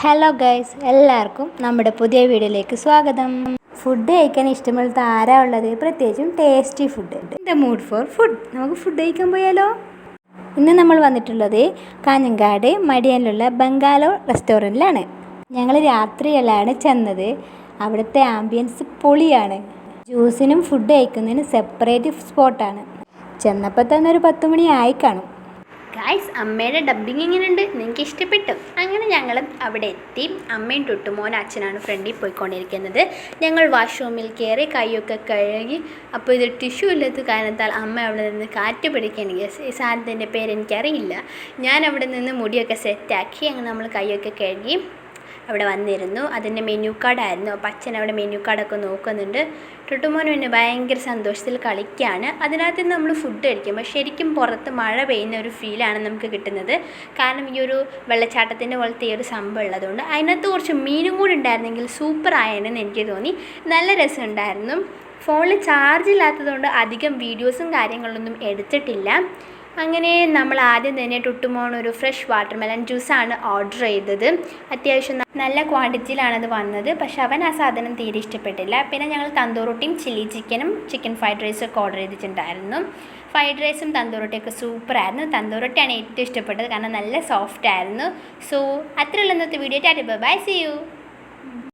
Hello guys എല്ലാവർക്കും നമ്മുടെ പുതിയ വീഡിയോയിലേക്ക് സ്വാഗതം. ഫുഡ് കഴിക്കാൻ ഇഷ്ടമുള്ളത് ആരാ ഉള്ളത്? പ്രത്യേകിച്ചും tasty food the mood for food നമുക്ക് ഫുഡ് കഴിക്കാൻ പോയാലോ? ഇന്ന് നമ്മൾ വന്നിട്ടുള്ളത് കാഞ്ഞങ്കാട് മടിയനിലുള്ള ബംഗാലോ റെസ്റ്റോറന്റിലാണ്. ഞങ്ങൾ രാത്രിയിലാണ് ചെന്നത്. അവിടുത്തെ ആംബിയൻസ് പൊളിയാണ്. ജ്യൂസിനും ഫുഡ് കഴിക്കുന്നതിന് സെപ്പറേറ്റ് സ്പോട്ടാണ് ചെന്നപ്പോൾ തന്നെ ഒരു പത്ത് മണി ആയി കാണും. ഗായ്സ് അമ്മയുടെ ഡബ്ബിങ് എങ്ങനെയുണ്ട്? നിങ്ങൾക്ക് ഇഷ്ടപ്പെട്ടു? ഞങ്ങൾ അവിടെ എത്തി. അമ്മയും ടുട്ടുമോൻ അച്ഛനാണ് ഫ്രണ്ടിൽ പോയിക്കൊണ്ടിരിക്കുന്നത്. ഞങ്ങൾ വാഷ്റൂമിൽ കയറി കൈയൊക്കെ കഴുകി അപ്പോൾ ഇത് ടിഷ്യൂ ഇല്ലാത്ത കാരണത്താൽ അമ്മ അവിടെ നിന്ന് കാറ്റ് പിടിക്കുകയാണ് Yes, ഈ സാധനത്തിന്റെ പേര് എനിക്കറിയില്ല ഞാൻ അവിടെ നിന്ന് മുടിയൊക്കെ സെറ്റാക്കി അങ്ങനെ നമ്മൾ കൈയൊക്കെ കഴുകി അവിടെ വന്നിരുന്നു. അതിന്റെ മെനു കാർഡായിരുന്നു അപ്പോൾ അച്ഛൻ അവിടെ മെനു കാർഡൊക്കെ നോക്കുന്നുണ്ട്. ടുട്ടുമോന് പിന്നെ ഭയങ്കര സന്തോഷത്തിൽ കളിക്കുകയാണ്. അതിനകത്ത് നമ്മൾ ഫുഡ് കഴിക്കുമ്പോൾ ശരിക്കും പുറത്ത് മഴ പെയ്യുന്ന ഒരു ഫീലാണ് നമുക്ക് കിട്ടുന്നത്. കാരണം ഈ ഒരു വെള്ളച്ചാട്ടത്തിന്റെ പോലത്തെ ഈ ഒരു സംഭവം ഉള്ളതുകൊണ്ട് അതിനകത്ത് കുറച്ച് മീനും കൂടി ഉണ്ടായിരുന്നെങ്കിൽ സൂപ്പർ ആയെന്ന് എനിക്ക് തോന്നി. നല്ല രസമുണ്ടായിരുന്നു. ഫോണിൽ ചാർജ് ഇല്ലാത്തതുകൊണ്ട് അധികം വീഡിയോസും കാര്യങ്ങളൊന്നും എടുത്തിട്ടില്ല. അങ്ങനെ നമ്മൾ ആദ്യം തന്നെ ടുട്ടുമോൺ ഒരു ഫ്രഷ് വാട്ടർമെലൺ ജ്യൂസാണ് ഓർഡർ ചെയ്തത്. അത്യാവശ്യം നല്ല ക്വാണ്ടിറ്റിയിലാണത് വന്നത്. പക്ഷെ അവൻ ആ സാധനം തീരെ ഇഷ്ടപ്പെട്ടില്ല. പിന്നെ ഞങ്ങൾ തന്തൂറൊട്ടിയും ചില്ലി ചിക്കനും ചിക്കൻ ഫ്രൈഡ് റൈസും ഒക്കെ ഓർഡർ ചെയ്തിട്ടുണ്ടായിരുന്നു. ഫ്രൈഡ് റൈസും തന്തൂറൊട്ടിയൊക്കെ സൂപ്പറായിരുന്നു. തന്തൂറൊട്ടിയാണ് ഏറ്റവും ഇഷ്ടപ്പെട്ടത്. കാരണം നല്ല സോഫ്റ്റ് ആയിരുന്നു സോ അത്രയുള്ള ഇന്നത്തെ video. Tata bye see you